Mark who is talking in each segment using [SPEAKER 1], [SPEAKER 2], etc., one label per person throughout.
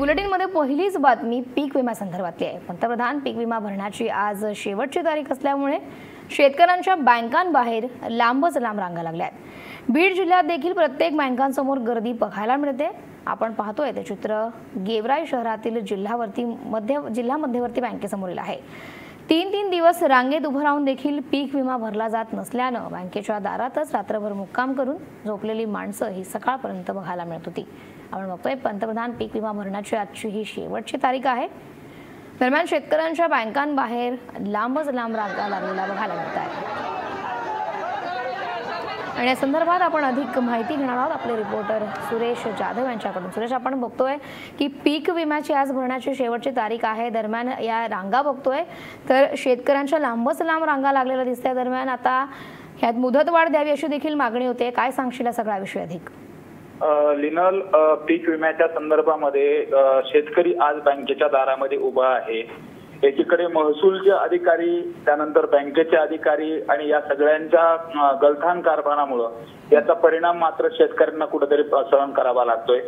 [SPEAKER 1] बुलेटिनमध्ये पहिलीच बातमी पीक विमा संदर्भातली आहे. पंतप्रधान पीक विमा भरण्याची आज शेवटची तारीख असल्यामुळे शेतकऱ्यांच्या बँकांबाहेर लांबच लांब रांगा लागल्या आहेत. बीड जिल्ह्यात देखील प्रत्येक बँकांसमोर गर्दी बघायला मिळते. आपण पाहतोय ते चित्र गेवराई शहरातील जिल्हावरती मध्य जिल्हा मध्यवर्ती बँकेसमोरील आहे. तीन तीन दिवस रांगेत उभं राहून देखील पीक विमा भरला जात नसल्यानं बँकेच्या दारातच रात्रभर मुक्काम करून झोपलेली माणसं ही सकाळपर्यंत बघायला मिळत होती. आपण बघतोय पंतप्रधान पीक विमा भरण्याची आजची ही शेवटची तारीख आहे. दरम्यान शेतकऱ्यांच्या बँकांबाहेर लांबच लांब रांगा लागलेला बघायला मिळत आहे आणि या संदर्भात आपण अधिक माहिती घेणार आहोत आपले रिपोर्टर सुरेश जाधव यांच्याकडून. सुरेश आपण बघतोय की पीक विम्याची आज भरण्याची शेवटची तारीख आहे. दरम्यान या रांगा बघतोय. तर शेतकऱ्यांच्या लांबच लांब रांगा लागलेल्या दिसत्या दरम्यान आता ह्यात मुदतवाढ द्यावी अशी देखील मागणी होते. काय सांगशील या सगळ्या विषयी अधिक
[SPEAKER 2] लिनल पीक विम्याच्या संदर्भामध्ये शेतकरी आज बँकेच्या दारामध्ये उभा आहे. एकीकडे महसूलचे अधिकारी त्यानंतर बँकेचे अधिकारी आणि या सगळ्यांच्या गलथान कारभारामुळं याचा परिणाम मात्र शेतकऱ्यांना कुठेतरी सहन करावा लागतोय.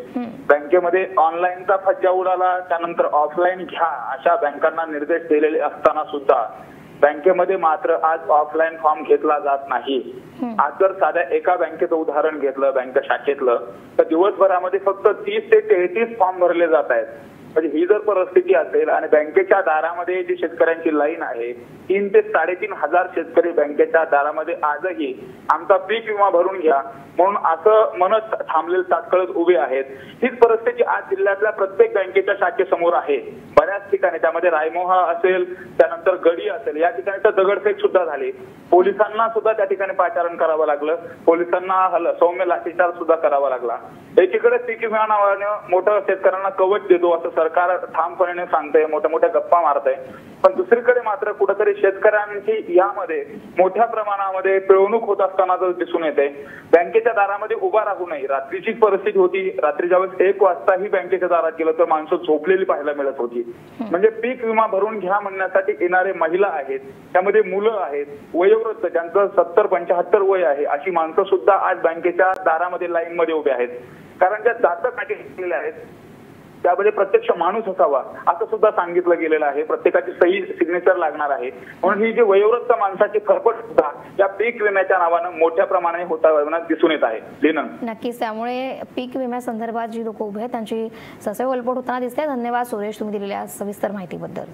[SPEAKER 2] बँकेमध्ये ऑनलाईनचा फज्जा उडाला त्यानंतर ऑफलाईन घ्या अशा बँकांना निर्देश दिलेले असताना सुद्धा बँकेमध्ये मात्र आज ऑफलाईन फॉर्म घेतला जात नाही. आज जर साध्या एका बँकेचं उदाहरण घेतलं बँक शाखेतलं तर दिवसभरामध्ये फक्त तीस ते तेहतीस फॉर्म भरले जात आहेत म्हणजे ही जर परिस्थिती असेल आणि बँकेच्या दारामध्ये जी शेतकऱ्यांची लाईन आहे तीन ते साडेतीन हजार शेतकरी बँकेच्या दारामध्ये आजही आमचा पीक विमा भरून घ्या. म्हणून असं म्हणत थांबलेले तात्काळच उभे आहेत. हीच परिस्थिती आज जिल्ह्यातल्या प्रत्येक बँकेच्या शाखेसमोर आहे. बऱ्याच ठिकाणी त्यामध्ये रायमोहा असेल त्यानंतर गडी असेल या ठिकाणी तर दगडफेक सुद्धा झाली. पोलिसांना सुद्धा त्या ठिकाणी पाचारण करावं लागलं. पोलिसांना हल- सौम्य लाठीचार सुद्धा करावा लागला. एकीकडे पीक विमा नावानं मोठं शेतकऱ्यांना कवच देतो असं सरकार ठामपणे सांगतंय मोठ्या मोठ्या गप्पा मारतंय. पण दुसरीकडे मात्र कुठेतरी शेतकऱ्यांची यामध्ये मोठ्या प्रमाणामध्ये पिळवणूक होत असताना जर दिसून येते बँकेच्या दारामध्ये उभा राहू नये. रात्रीची परिस्थिती होती. रात्री ज्यावेळेस एक वाजताही बँकेच्या दारात गेलं तर माणसं झोपलेली पाहायला मिळत होती. म्हणजे पीक विमा भरून घ्या म्हणण्यासाठी येणारे महिला आहेत त्यामध्ये मुलं आहेत वयोवृद्ध ज्यांचं सत्तर पंच्याहत्तर वय आहे अशी माणसं सुद्धा आज बँकेच्या दारामध्ये लाईन मध्ये उभे आहेत. कारण ज्या जात काठी घेतलेल्या आहेत त्यामध्ये प्रत्यक्ष माणूस असावा असं सुद्धा सांगितलं गेलेलं आहे. प्रत्येकाची सही सिग्नेचर लागणार आहे. म्हणून ही जी वयोवृद्ध माणसाची खरपट सुद्धा या पीक विम्याच्या नावानं मोठ्या प्रमाणात होता दिसून येत आहे. लिनन.
[SPEAKER 1] नक्कीच त्यामुळे पीक विम्यासंदर्भात जी लोक उभे आहेत त्यांची ससे ओलपट होताना दिसते. धन्यवाद सुरेश तुम्ही दिलेल्या सविस्तर माहितीबद्दल.